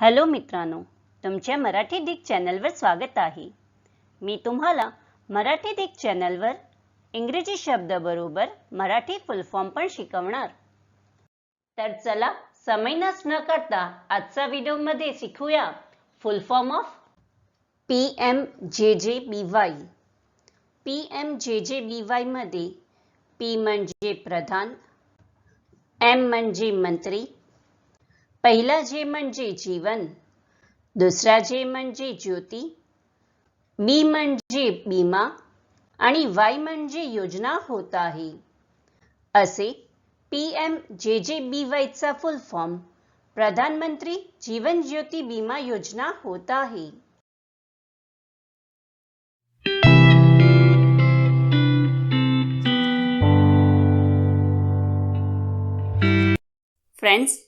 Hello मित्रांनो तुमच्या Marathi Dick चॅनलवर स्वागत आहे. मी तुम्हाला मराठी डिक चॅनलवर इंग्रजी शब्दाबरोबर मराठी फुल फॉर्म पण शिकवणार. तर चला समय नस न करता आजचा व्हिडिओमध्ये शिकूया. Full form of P M J J B Y P M J J B वायमध्ये P म्हणजे प्रधान एम म्हणजे मंत्री पहिला जे म्हणजे जीवन दुसरा जे म्हणजे ज्योती मी म्हणजे बीमा आणि वाय म्हणजे योजना होत आहे. असे पी एम जे जे बी वायचा फुल फॉर्म प्रधानमंत्री जीवन ज्योती बीमा योजना होत आहे. फ्रेंड्स